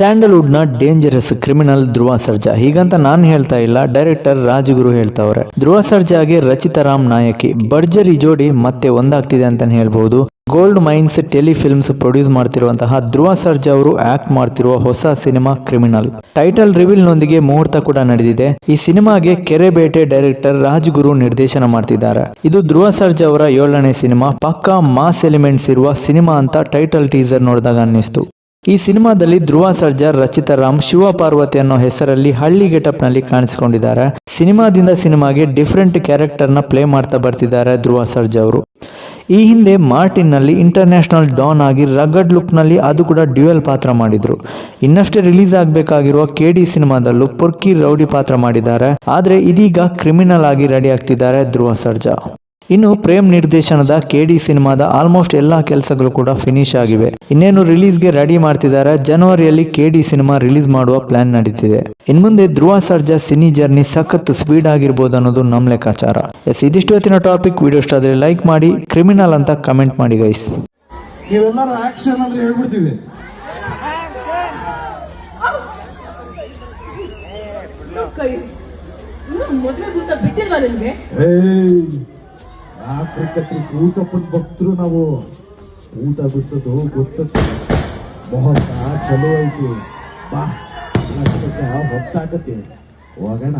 ಸ್ಯಾಂಡಲ್ವುಡ್ನ dangerous criminal Dhruva Sarja. ಹೀಗಂತ ನಾನು ಹೇಳ್ತಾ ಇಲ್ಲ ಡೈರೆಕ್ಟರ್ ರಾಜಗುರು ಹೇಳ್ತಾವ್ರೆ. ಧ್ರುವ ಸರ್ಜಾಗೆ ರಚಿತಾ ರಾಮ್ ನಾಯಕಿ, ಭರ್ಜರಿ ಜೋಡಿ ಮತ್ತೆ ಒಂದಾಗ್ತಿದೆ ಅಂತಾನೆ ಹೇಳ್ಬಹುದು ಗೋಲ್ಡ್ ಮೈನ್ಸ್ ಟೆಲಿಫಿಲ್ಮ್ಸ್ ಪ್ರೊಡ್ಯೂಸ್ ಮಾಡ್ತಿರುವಂತಹ ಧ್ರುವ ಸರ್ಜಾ ಅವರು ಆಕ್ಟ್ ಮಾಡ್ತಿರುವ ಹೊಸ ಸಿನಿಮಾ ಕ್ರಿಮಿನಲ್. ಟೈಟಲ್ ರಿವೀಲ್ ನೊಂದಿಗೆ ಮುಹೂರ್ತ ಕೂಡ ನಡೆದಿದೆ. ಈ ಸಿನಿಮಾಗೆ ಕೆರೆಬೇಟೆ ಡೈರೆಕ್ಟರ್ ರಾಜ್ಗುರು ನಿರ್ದೇಶನ ಮಾಡ್ತಿದ್ದಾರೆ. ಇದು ಧ್ರುವ ಸರ್ಜಾ ಅವರ ಏಳನೇ ಸಿನಿಮಾ. ಪಕ್ಕಾ ಮಾಸ್ ಎಲಿಮೆಂಟ್ಸ್ ಇರುವ ಸಿನಿಮಾ ಅಂತ ಟೈಟಲ್ ಟೀಸರ್ ನೋಡಿದಾಗ ಅನ್ನಿಸ್ತು. ಈ ಸಿನಿಮಾದಲ್ಲಿ ಧ್ರುವ ಸರ್ಜಾ ರಚಿತಾ ರಾಮ್, ಶಿವ ಪಾರ್ವತಿ ಅನ್ನೋ ಹೆಸರಲ್ಲಿ ಹಳ್ಳಿ ಗೆಟಪ್ನಲ್ಲಿ ಕಾಣಿಸಿಕೊಂಡಿದ್ದಾರೆ. ಸಿನಿಮಾದಿಂದ ಸಿನಿಮಾಗೆ ಡಿಫ್ರೆಂಟ್ ಕ್ಯಾರೆಕ್ಟರ್ನ ಪ್ಲೇ ಮಾಡ್ತಾ ಬರ್ತಿದ್ದಾರೆ ಧ್ರುವ ಸರ್ಜಾ ಅವರು. ಈ ಹಿಂದೆ ಮಾರ್ಟಿನ್ನಲ್ಲಿ ಇಂಟರ್ನ್ಯಾಷನಲ್ ಡಾನ್ ಆಗಿ ರಗಡ್ ಲುಕ್ನಲ್ಲಿ ಅದು ಕೂಡ ಡ್ಯೂಯಲ್ ಪಾತ್ರ ಮಾಡಿದ್ರು. ಇನ್ನಷ್ಟೇ ರಿಲೀಸ್ ಆಗಬೇಕಾಗಿರುವ ಕೆ ಡಿ ಸಿನಿಮಾದಲ್ಲೂ ಪೊರ್ಕಿ ರೌಡಿ ಪಾತ್ರ ಮಾಡಿದ್ದಾರೆ. ಆದರೆ ಇದೀಗ ಕ್ರಿಮಿನಲ್ ಆಗಿ ರೆಡಿ ಆಗ್ತಿದ್ದಾರೆ ಧ್ರುವ ಸರ್ಜಾ. ಇನ್ನು ಪ್ರೇಮ್ ನಿರ್ದೇಶನದ ಕೆ ಡಿ ಸಿನಿಮಾದ ಆಲ್ಮೋಸ್ಟ್ ಎಲ್ಲಾ ಕೆಲಸಗಳು ಕೂಡ ಫಿನಿಶ್ ಆಗಿವೆ. ಇನ್ನೇನು ರಿಲೀಸ್ಗೆ ರೆಡಿ ಮಾಡ್ತಿದ್ದಾರೆ ಜನವರಿಯಲ್ಲಿ ಕೆ ಡಿ ಸಿನಿಮಾ ರಿಲೀಸ್ ಮಾಡುವ ಪ್ಲಾನ್ ನಡೀತಿದೆ. ಇನ್ಮುಂದೆ ಧ್ರುವ ಸರ್ಜಾ ಸಿನಿ ಜರ್ನಿ ಸಖತ್ ಸ್ಪೀಡ್ ಆಗಿರ್ಬೋದು ಅನ್ನೋದು ನಮ್ಮ ಲೆಕ್ಕಾಚಾರ. ಎಸ್ ಇದಿಷ್ಟು ಹೊತ್ತಿನ ಟಾಪಿಕ್ ವಿಡಿಯೋ ಇಷ್ಟ ಆದರೆ ಲೈಕ್ ಮಾಡಿ ಕ್ರಿಮಿನಲ್ ಅಂತ ಕಮೆಂಟ್ ಮಾಡಿ ಗೈಸ್ ಮೊದಲೇ ಬಿಟ್ಟಿಲ್ವಾ ನಿಮ್ಗೆ? ರಾತ್ರಿ ಊಟಪ್ಪನ ಭಕ್ತರು ನಾವು ಊಟ ಬಿಡ್ಸೋದು ಗೊತ್ತ ಮುಹೂರ್ತ ಚಲೋ ಐತಿ. ಬಾ ಹೊತ್ತಾಕತಿ. ಹೋಗೋಣ.